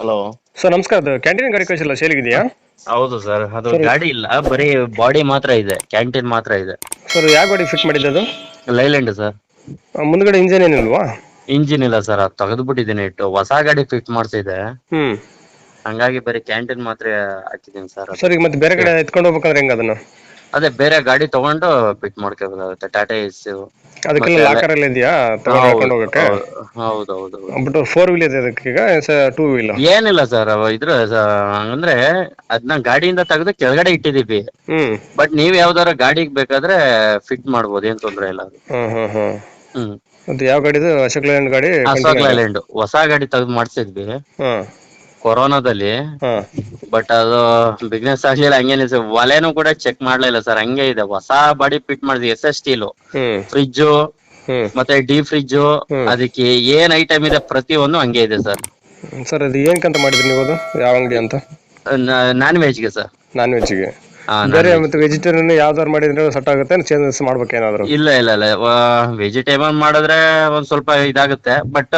Hello sir ನಮಸ್ಕಾರ ಅದು canteen ಗಾಡಿ ಕಳಿಸಿಲ್ಲ ಸೇಲಿಗಿದೆಯಾ? ಹೌದು ಸರ್ ಅದು ಗಾಡಿ ಇಲ್ಲ ಬರೀ ಬಾಡಿ ಮಾತ್ರ ಇದೆ ಕ್ಯಾಂಟೀನ್ ಮಾತ್ರ ಇದೆ. ಸರ್ ಯಾವ ಗಾಡಿ ಫಿಟ್ ಮಾಡಿದ್ದು ಅದು ಲೈಲ್ಯಾಂಡ್ ಸರ್ ಮುಂದ್ಗಡೆ ಇಂಜಿನ್ ಏನಿಲ್ವಾ? ಇಂಜಿನ್ ಇಲ್ಲ ಸರ್ ಅದು ತೆಗೆದ್ಬಿಟ್ಟಿದ್ದೀನಿ ಇಟ್ಟು ಹೊಸ ಗಾಡಿ ಫಿಟ್ ಮಾಡ್ತಿದ್ದೆ ಹ್ಮ್. ಹಂಗಾಗಿ ಬರೀ ಕ್ಯಾಂಟೀನ್ ಮಾತ್ರ ಹಾಕಿದ್ದೀನಿ ಸರ್ ಸರ್ ಈಗ ಮತ್ತೆ ಬೇರೆ ಕಡೆ ಎತ್ಕೊಂಡು ಹೋಗ್ಬೇಕಂದ್ರೆ ಹೆಂಗ ಅದನ್ನ? ಅದೇ ಬೇರೆ ಗಾಡಿ ತಗೊಂಡು ಫಿಟ್ ಮಾಡ್ಕೋಬೇಕಾಗುತ್ತೆ. ಟಾಟಾ ಎಸ್ ಅದಕ್ಕೆಲ್ಲ ಮತ್ತೆ ಲಾಕರ್ ಎಲ್ಲ ಇದೆಯಾ? ತಗೊಂಡು ಹೋಗಕ್ಕೆ? ಹೌದು ಹೌದು ಬಟ್ ಫೋರ್ ವೀಲ್ ಇದೆ ಅದಕ್ಕೆ ಈಗ ಟೂ ವೀಲ್ ಏನಿಲ್ಲ ಸರ್ ಇದ್ರ ಅಂದ್ರೆ ಅದನ್ನ ಗಾಡಿಯಿಂದ ತೆಗೆದು ಕೆಳಗಡೆ ಇಟ್ಟಿದೀವಿ ಬಟ್ ನೀವ್ ಯಾವ್ದಾರ ಗಾಡಿಗೆ ಬೇಕಾದ್ರೆ ಫಿಟ್ ಮಾಡ್ಬೋದು ಏನ್ ತೊಂದ್ರೆ ಇಲ್ಲ ಹ್ಮ್ ಹ್ಮ್ ಹ್ಮ್. ಹ್ಮ್. ಮತ್ತೆ ಯಾವ ಗಾಡಿದು? ಅಶೋಕ್ ಲೈಲ್ಯಾಂಡ್ ಗಾಡಿ ಅಶೋಕ್ ಲೈಲ್ಯಾಂಡ್ ಹೊಸ ಗಾಡಿ ತೆಗೆದು ಮಾಡ್ಸಿದ್ವಿ. ಕೊರೋನಾದಲ್ಲಿ ಬಟ್ ಅದು ಬಿಸ್ನೆಸ್ ಆಗ್ಲಿಲ್ಲ ಹಂಗೇನೆ ಸರ್ ಒಲೆನು ಕೂಡ ಚೆಕ್ ಮಾಡ್ಲಿಲ್ಲ ಸರ್ ಹಂಗೆ ಇದೆ. ಹೊಸ ಬಾಡಿ ಫಿಟ್ ಮಾಡಿದ್ವಿ S S steel. Fridge fridge ಮತ್ತೆ ಡಿ ಫ್ರಿಜ್ ಹ್ಮ್. ಅದಕ್ಕೆ ಏನ್ ಐಟಮ್ ಇದೆ ಪ್ರತಿಯೊಂದು ಹಂಗೆ ಇದೆ ಸರ್ ಸರ್ ಅದು ಏನಕ್ಕಂತ ಮಾಡಿದ್ರಿ ನೀವು ಅದು? ಯಾವ ಅಂಗಡಿ ಅಂತ? ನಾನ್ ವೆಜ್ಗೆ ಸರ್ ನಾನ್ ವೆಜ್ಗೆ ಬೇರೆ ಮತ್ತೆ ವೆಜಿಟೇರಿಯನ್ ಯಾವ್ದಾರು ಮಾಡಿದ್ರೆ ಸೆಟ್ ಆಗುತ್ತೆ ಚೇಂಜಸ್ ಮಾಡ್ಬೇಕೇನಾದ್ರು? ಇಲ್ಲ ಇಲ್ಲ ಇಲ್ಲ. ವೆಜಿಟೇಬಲ್ ಮಾಡಿದ್ರೆ ಒಂದ್ ಸ್ವಲ್ಪ ಇದಾಗುತ್ತೆ ಬಟ್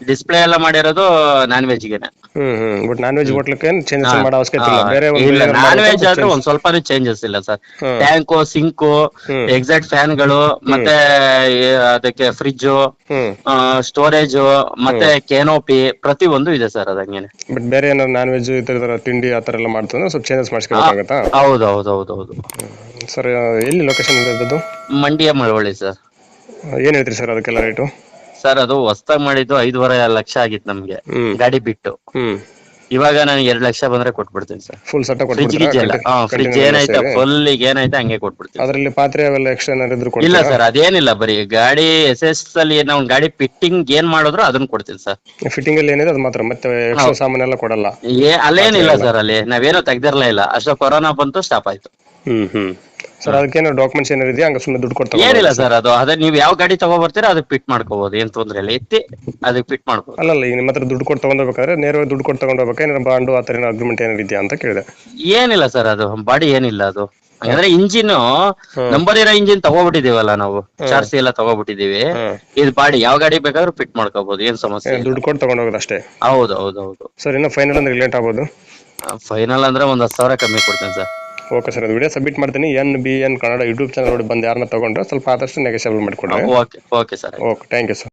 ಡಿಸ್ಪ್ಲೇ ಎಲ್ಲ ಮಾಡಿರೋದು ನಾನ್ ವೆಜ್ಗೆನೆ ಹ್ಮ್. ಹ್ಮ್. ಬಟ್ ನಾನ್ ವೆಜ್ ಹೋಟ್ಲಕ್ಕೆ ಚೇಂಜಸ್ ಮಾಡೋ ಅವಶ್ಯಕತೆ ಇಲ್ಲ. ಬೇರೆ ಒಂದು ಇಲ್ಲ ನಾನ್ ವೆಜ್ ಮಾಡ್ಬೇಕು ಆದ್ರೆ. ಒಂದ್ ಸ್ವಲ್ಪನೂ ಚೇಂಜಸ್ ಇಲ್ಲ ಸರ್. ಹ್ಮ್. Tank sink hmm. ಎಕ್ಸಾಕ್ಟ್ ಫ್ಯಾನ್ಗಳು ಮತ್ತೆ ಈ ಅದಕ್ಕೆ ಫ್ರಿಡ್ಜ್ ಹ್ಮ್. ಸ್ಟೋರೇಜ್ ಮತ್ತೆ ಕೆನೋಪಿ ಪ್ರತಿ ಒಂದು ಇದೆ ಸರ್ ಅದಂಗೇನೆ. ಬಟ್ ಬೇರೆ ಏನಾದ್ರು ನಾನ್ ವೆಜ್ ಈ ತಿಂಡಿ ಆತರ ಥರ ಎಲ್ಲ ಮಾಡ್ತಂದ್ರೆ ಸ್ವಲ್ಪ ಚೇಂಜಸ್ ಮಾಡಿಸ್ಕೋಬೇಕಾಗತ್ತಾ? ಹೌದು ಹೌದು ಹೌದು ಹೌದು ಸರ್ ಎಲ್ಲಿ ಲೊಕೇಶನ್ ಇರೋದು ಮಂಡ್ಯ ಮಳವಳ್ಳಿ ಸರ್. ಏನ್ ಹೇಳ್ತೀರಿ ಸರ್ ಅದಕ್ಕೆಲ್ಲ ರೇಟು ಸರ್ ಅದು ಹೊಸ್ದಾಗ್ ಮಾಡಿದ್ದು ಐದೂವರೆ ಲಕ್ಷ ಆಗಿತ್ತು ನಮ್ಗೆ. ಹ್ಮ್. ಗಾಡಿ ಬಿಟ್ಟು. ಹ್ಮ್. ಇವಾಗ ನನಗೆ ಎರಡ್ ಲಕ್ಷ ಬಂದ್ರೆ ಕೊಟ್ಬಿಡ್ತೀನಿ ಸರ್. ಫುಲ್ ಸೆಟ್ ಫ್ರಿಜ್ ಗಿಜ್ ಎಲ್ಲ ಫ್ರಿಜ್ ಏನಾಯ್ತಾ ಫುಲ್ ಈಗ ಏನಾಯ್ತಾ ಹಂಗೆ ಕೊಟ್ಬಿಡ್ತೀನಿ. ಅದರಲ್ಲಿ ಪಾತ್ರೆ ಅವೆಲ್ಲ ಎಕ್ಸ್ಟ್ರಾ ಏನಾದ್ರು ಇದ್ರು ಇಲ್ಲ ಕೊಡ್ತೀರಾ ಸರ್ ಅದೇನಿಲ್ಲ. ಬರೀ ಗಾಡಿ ಎಸ್ ಎಸ್ ಅಲ್ಲಿ ನಾವು ಗಾಡಿ ಫಿಟ್ಟಿಂಗ್ ಏನ್ ಮಾಡಿದ್ರು ಅದನ್ನ ಕೊಡ್ತೀನಿ ಸರ್. ಫಿಟ್ಟಿಂಗ್ ಅಲ್ಲಿ ಏನಿದೆ ಅದು ಮಾತ್ರ. ಮತ್ತೆ ಎಕ್ಸ್ಟ್ರಾ ಸಾಮಾನೆಲ್ಲ ಕೊಡಲ್ಲ. ಏ ಅಲ್ಲೇನಿಲ್ಲ ಸರ್ ಅಲ್ಲಿ. ನಾವೇನೋ ತೆಗ್ದಿರ್ಲೇ ಇಲ್ಲ. ಅಷ್ಟೇ ಕೊರೋನಾ ಬಂತು ಸ್ಟಾಪ್ ಆಯ್ತು. ಹ್ಮ್ ಹ್ಮ್. ಸರ್ ಅದಕ್ಕೇನು ಡಾಕ್ಯುಮೆಂಟ್ಸ್ ಏನಾರು ಇದೆಯಾ? ಹಂಗ ಸುಮ್ಮನೆ ದುಡ್ಡು ಕೊಡ್ತಾರೆ ಏನಿಲ್ಲ ಸರ್ ಅದು ಅದೇ ನೀವು ಯಾವ ಗಾಡಿ ತಗೋಬರ್ತೀರಾ ಅದಕ್ಕೆ ಫಿಟ್ ಮಾಡ್ಕೋಬಹುದು ಏನ್ ತೊಂದ್ರೆ ಇಲ್ಲ. ಎತ್ತಿ ಅದಕ್ಕೆ ಫಿಟ್ ಮಾಡ್ಕೋಬಹುದು ಅಲ್ಲಲ್ಲ ಈಗ ನಿಮ್ಮ ಹತ್ರ ದುಡ್ಡು ಕೊಟ್ಟು ತಗೊಂಡೋಗ್ಬೇಕಾದ್ರೆ ನೇರವಾಗಿ ದುಡ್ಡು ಕೊಟ್ಟು ತಗೊಂಡೋಗ್ಬೇಕಾ ಏನಾರ ಬಾಂಡು ಆ ಥರ ಅಗ್ರಿಮೆಂಟ್ ಏನಾರು ಇದೆಯಾ ಅಂತ ಕೇಳಿದೆ. ಏನಿಲ್ಲ ಸರ್ ಅದು ಬಾಡಿ ಏನಿಲ್ಲ ಅದು. ಅಂದ್ರೆ ಇಂಜಿನ್ ನಂಬರ್ ಇರೋ ಇಂಜಿನ್ ತಗೋಬಿಟ್ಟಿದೀವಲ್ಲ ನಾವು. ಚಾರ್ಸಿ ಎಲ್ಲ ತಗೋಬಿಟ್ಟಿದೀವಿ ಇದು ಬಾಡಿ ಯಾವ ಗಾಡಿ ಬೇಕಾದ್ರೂ ಫಿಟ್ ಮಾಡ್ಕೋಬಹುದು ಏನ್ ಸಮಸ್ಯೆ ಇಲ್ಲ. ದುಡ್ಡು ಕೊಟ್ಟು ತಗೊಂಡೋಗೋದು ಅಷ್ಟೇ? ಹೌದು ಹೌದು ಹೌದು. ಸರ್ ಇನ್ನು ಫೈನಲ್ ಅಂದ್ರೆ ಲೇಟ್ ಆಗ್ಬೋದು? ಫೈನಲ್ ಅಂದ್ರೆ ಒಂದ್ ಹತ್ತು ಸಾವಿರ ಕಮ್ಮಿ ಕೊಡ್ತೇನೆ ಸರ್ ಓಕೆ ಸರ್ ಅದು ವಿಡಿಯೋ ಸಬ್ಮಿಟ್ ಮಾಡ್ತೀನಿ. N B N Kannada YouTube channel ನೋಡಿ ಬಂದು ಯಾರನ್ನ ತಗೊಂಡ್ರೆ ಸ್ವಲ್ಪ ಆದಷ್ಟು ನೆಗೆಸೇಬಲ್ ಮಾಡಿಕೊಡ್ರಿ. Okay okay sir. Okay thank you sir